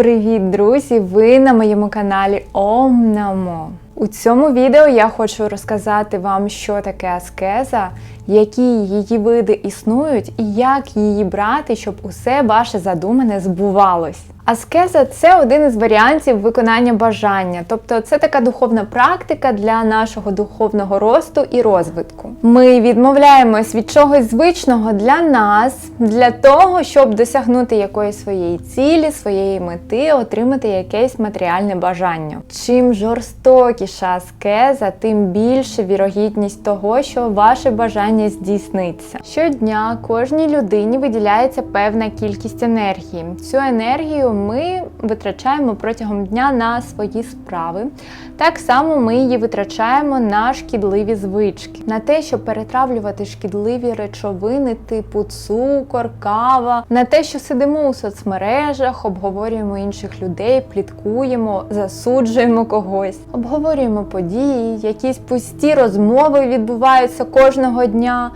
Привіт, друзі! Ви на моєму каналі Ом Намо. У цьому відео я хочу розказати вам, що таке аскеза, які її види існують і як її брати, щоб усе ваше задумане збувалось. Аскеза це один із варіантів виконання бажання, тобто це така духовна практика для нашого духовного росту і розвитку. Ми відмовляємось від чогось звичного для нас, для того, щоб досягнути якоїсь своєї цілі, своєї мети, отримати якесь матеріальне бажання. Чим жорстокіша аскеза, тим більше вірогідність того, що ваше бажання здійсниться. Щодня кожній людині виділяється певна кількість енергії. Цю енергію ми витрачаємо протягом дня на свої справи. Так само ми її витрачаємо на шкідливі звички, на те, щоб перетравлювати шкідливі речовини типу цукор, кава, на те, що сидимо у соцмережах, обговорюємо інших людей, пліткуємо, засуджуємо когось, обговорюємо події, якісь пусті розмови відбуваються кожного дня.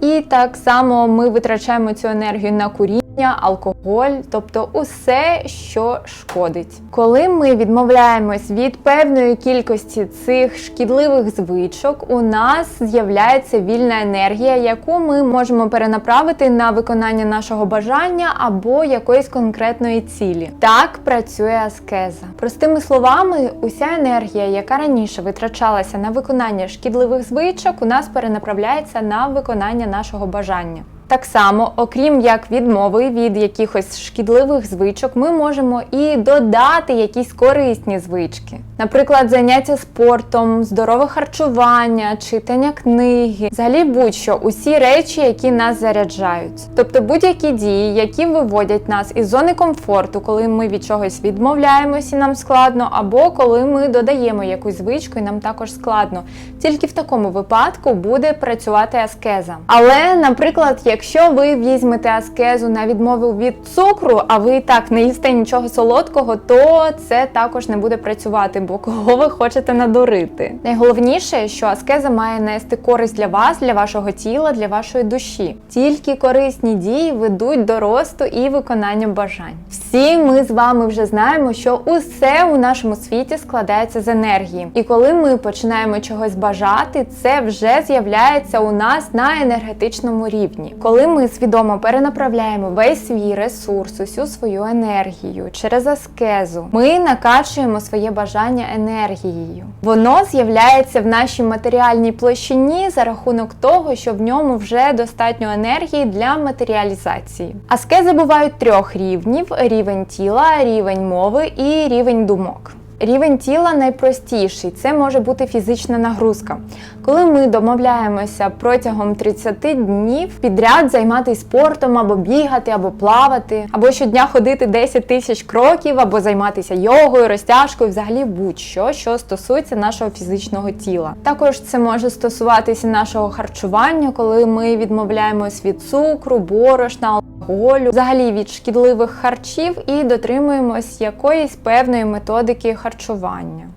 І так само ми витрачаємо цю енергію на куріння, алкоголь, тобто усе, що шкодить. Коли ми відмовляємось від певної кількості цих шкідливих звичок, у нас з'являється вільна енергія, яку ми можемо перенаправити на виконання нашого бажання або якоїсь конкретної цілі. Так працює аскеза. Простими словами, уся енергія, яка раніше витрачалася на виконання шкідливих звичок, у нас перенаправляється на виконання нашого бажання. Так само, окрім як відмови від якихось шкідливих звичок, ми можемо і додати якісь корисні звички. Наприклад, заняття спортом, здорове харчування, читання книги, взагалі будь-що усі речі, які нас заряджають. Тобто будь-які дії, які виводять нас із зони комфорту, коли ми від чогось відмовляємось і нам складно, або коли ми додаємо якусь звичку і нам також складно. Тільки в такому випадку буде працювати аскеза. Але, наприклад, якщо ви візьмете аскезу на відмову від цукру, а ви і так не їсте нічого солодкого, то це також не буде працювати, бо кого ви хочете надурити. Найголовніше, що аскеза має нести користь для вас, для вашого тіла, для вашої душі. Тільки корисні дії ведуть до росту і виконання бажань. Всі ми з вами вже знаємо, що усе у нашому світі складається з енергії, і коли ми починаємо чогось бажати, це вже з'являється у нас на енергетичному рівні. Коли ми свідомо перенаправляємо весь свій ресурс, усю свою енергію через аскезу, ми накачуємо своє бажання енергією. Воно з'являється в нашій матеріальній площині за рахунок того, що в ньому вже достатньо енергії для матеріалізації. Аскези бувають трьох рівнів: рівень тіла, рівень мови і рівень думок. Рівень тіла найпростіший це може бути фізична нагрузка. Коли ми домовляємося протягом 30 днів підряд займатися спортом, або бігати, або плавати, або щодня ходити 10 тисяч кроків, або займатися йогою, розтяжкою, взагалі будь-що, що стосується нашого фізичного тіла. Також це може стосуватися нашого харчування, коли ми відмовляємось від цукру, борошна, алкоголю, взагалі від шкідливих харчів і дотримуємось якоїсь певної методики харчування.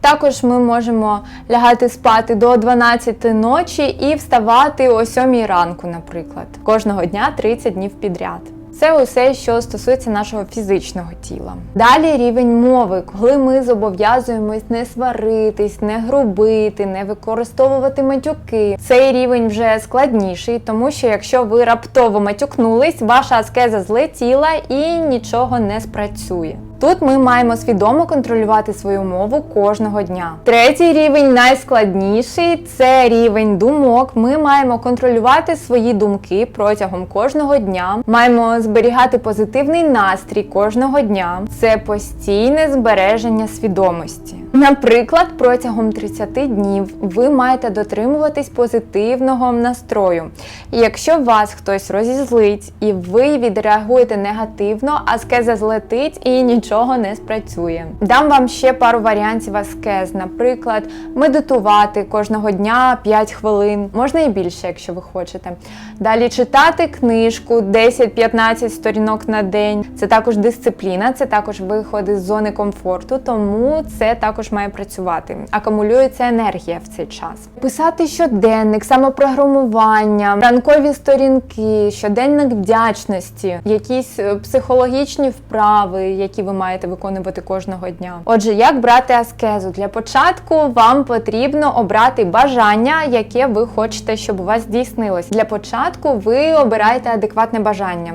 Також ми можемо лягати спати до 12 ночі і вставати о 7 ранку, наприклад, кожного дня 30 днів підряд. Це усе, що стосується нашого фізичного тіла. Далі рівень мови, коли ми зобов'язуємось не сваритись, не грубити, не використовувати матюки. Цей рівень вже складніший, тому що якщо ви раптово матюкнулись, ваша аскеза злетіла і нічого не спрацює. Тут ми маємо свідомо контролювати свою мову кожного дня. Третій рівень найскладніший це рівень думок. Ми маємо контролювати свої думки протягом кожного дня. Маємо зберігати позитивний настрій кожного дня. Це постійне збереження свідомості. Наприклад, протягом 30 днів ви маєте дотримуватись позитивного настрою. І якщо вас хтось розізлить і ви відреагуєте негативно, аскеза злетить і нічого не спрацює. Дам вам ще пару варіантів аскез, наприклад, медитувати кожного дня 5 хвилин, можна і більше, якщо ви хочете. Далі читати книжку 10-15 сторінок на день. Це також дисципліна, це також виходи з зони комфорту, тому це також має працювати. Акумулюється енергія в цей час. Писати щоденник, самопрограмування, ранкові сторінки, щоденник вдячності, якісь е, психологічні вправи, які ви маєте виконувати кожного дня. Отже, як брати аскезу? Для початку вам потрібно обрати бажання, яке ви хочете, щоб у вас здійснилось. Для початку ви обираєте адекватне бажання,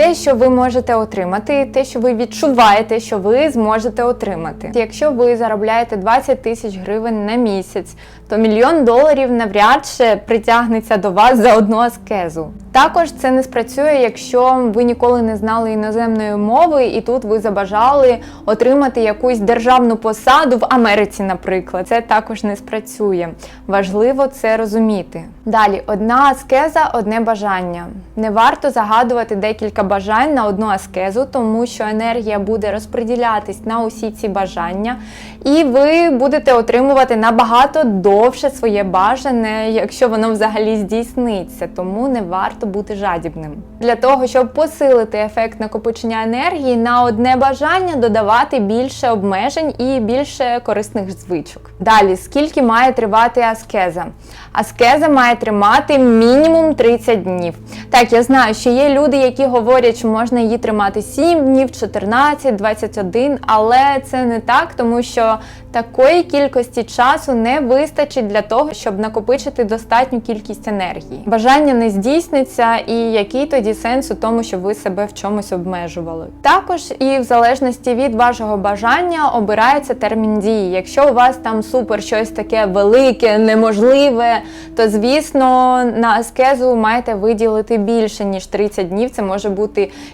те, що ви можете отримати, те, що ви відчуваєте, що ви зможете отримати. Якщо ви заробляєте 20 тисяч гривень на місяць, то мільйон доларів навряд чи притягнеться до вас за одну аскезу. Також це не спрацює, якщо ви ніколи не знали іноземної мови, і тут ви забажали отримати якусь державну посаду в Америці, наприклад. Це також не спрацює. Важливо це розуміти. Далі, одна аскеза, одне бажання. Не варто загадувати декілька бажань на одну аскезу, тому що енергія буде розподілятись на усі ці бажання, і ви будете отримувати набагато довше своє бажане, якщо воно взагалі здійсниться. Тому не варто бути жадібним. Для того, щоб посилити ефект накопичення енергії, на одне бажання додавати більше обмежень і більше корисних звичок. Далі, скільки має тривати аскеза? Аскеза має тримати мінімум 30 днів. Так, я знаю, що є люди, які говорять, що можна її тримати 7 днів, 14, 21, але це не так, тому що такої кількості часу не вистачить для того, щоб накопичити достатню кількість енергії. Бажання не здійсниться, і який тоді сенс у тому, щоб ви себе в чомусь обмежували. Також і в залежності від вашого бажання обирається термін дії. Якщо у вас там супер щось таке велике, неможливе, то звісно на аскезу маєте виділити більше ніж 30 днів. Це може бути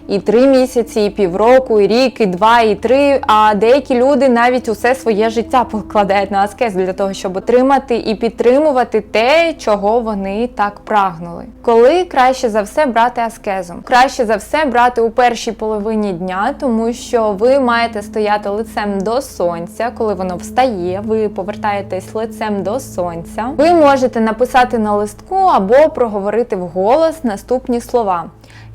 і 3 місяці, і півроку, і рік, і 2, і 3, А деякі люди навіть усе своє життя покладають на аскезу для того, щоб отримати і підтримувати те, чого вони так прагнули. Коли краще за все брати аскезу? Краще за все брати у першій половині дня, тому що ви маєте стояти лицем до сонця, коли воно встає, ви повертаєтесь лицем до сонця. Ви можете написати на листку або проговорити вголос наступні слова.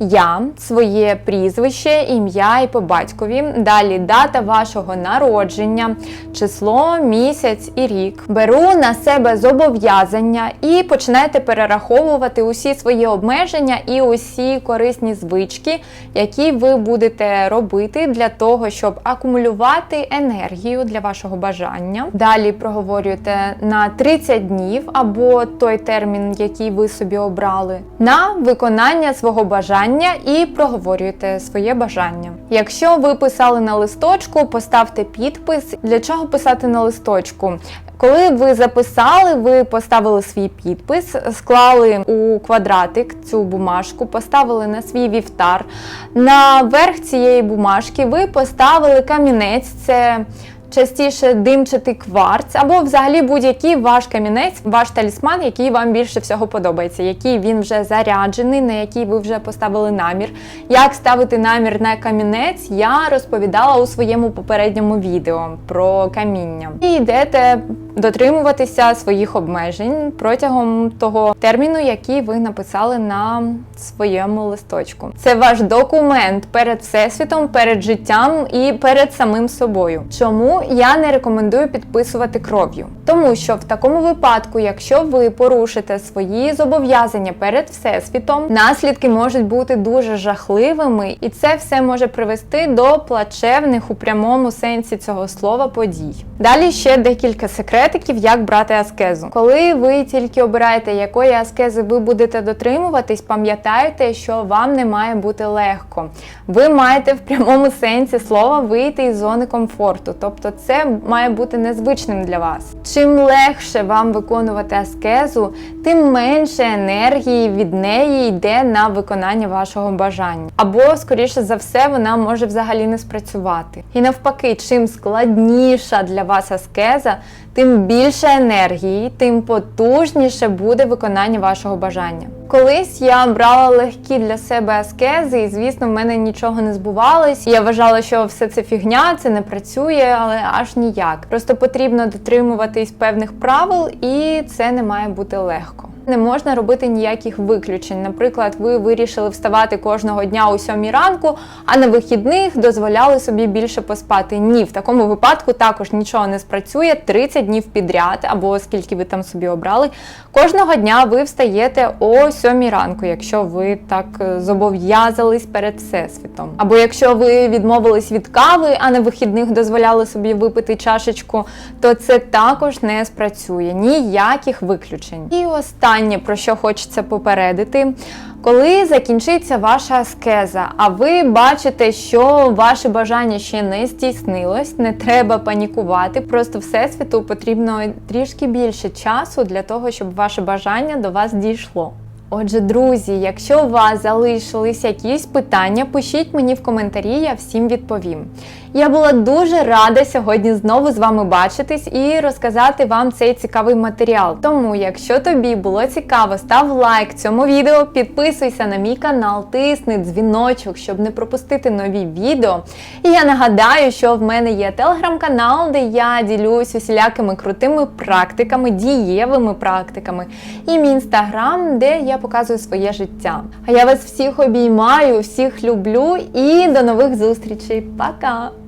Я, своє прізвище, ім'я і по батькові. Далі дата вашого народження, число, місяць і рік. Беру на себе зобов'язання і починаєте перераховувати усі свої обмеження і усі корисні звички, які ви будете робити для того, щоб акумулювати енергію для вашого бажання. Далі проговорюєте на 30 днів або той термін, який ви собі обрали, на виконання свого бажання і проговорюєте своє бажання. Якщо ви писали на листочку, поставте підпис. Для чого писати на листочку? Коли ви записали, ви поставили свій підпис, склали у квадратик цю бумажку, поставили на свій вівтар. На верх цієї бумажки ви поставили камінець. Це частіше димчатий кварц, або взагалі будь-який ваш камінець, ваш талісман, який вам більше всього подобається, який він вже заряджений, на який ви вже поставили намір. Як ставити намір на камінець, я розповідала у своєму попередньому відео про каміння. І йдете дотримуватися своїх обмежень протягом того терміну, який ви написали на своєму листочку. Це ваш документ перед всесвітом, перед життям і перед самим собою. Чому я не рекомендую підписувати кров'ю? Тому що в такому випадку, якщо ви порушите свої зобов'язання перед всесвітом, наслідки можуть бути дуже жахливими, і це все може привести до плачевних у прямому сенсі цього слова подій. Далі ще декілька секретиків, як брати аскезу. Коли ви тільки обираєте, якої аскези ви будете дотримуватись, пам'ятайте, що вам не має бути легко. Ви маєте в прямому сенсі слова вийти із зони комфорту, тобто це має бути незвичним для вас. Чим легше вам виконувати аскезу, тим менше енергії від неї йде на виконання вашого бажання. Або, скоріше за все, вона може взагалі не спрацювати. І навпаки, чим складніша для вас аскеза, тим більше енергії, тим потужніше буде виконання вашого бажання. Колись я брала легкі для себе аскези, і звісно, в мене нічого не збувалось. Я вважала, що все це фігня, це не працює, але аж ніяк. Просто потрібно дотримуватись певних правил, і це не має бути легко. Не можна робити ніяких виключень. Наприклад, ви вирішили вставати кожного дня о 7 ранку, а на вихідних дозволяли собі більше поспати. Ні, в такому випадку також нічого не спрацює 30 днів підряд, або скільки ви там собі обрали. Кожного дня ви встаєте о 7 ранку, якщо ви так е, зобов'язались перед всесвітом. Або якщо ви відмовились від кави, а на вихідних дозволяли собі випити чашечку, то це також не спрацює. Ніяких виключень. І останнє, про що хочеться попередити. Коли закінчиться ваша аскеза, а ви бачите, що ваше бажання ще не здійснилось, не треба панікувати. Просто всесвіту потрібно трішки більше часу для того, щоб ваше бажання до вас дійшло. Отже, друзі, якщо у вас залишились якісь питання, пишіть мені в коментарі, я всім відповім. Я була дуже рада сьогодні знову з вами бачитись і розказати вам цей цікавий матеріал. Тому, якщо тобі було цікаво, став лайк цьому відео, підписуйся на мій канал, тисни дзвіночок, щоб не пропустити нові відео. І я нагадаю, що в мене є телеграм-канал, де я ділюсь усілякими крутими практиками, дієвими практиками, і мій інстаграм, де я показую своє життя. А я вас всіх обіймаю, всіх люблю і до нових зустрічей. Пока!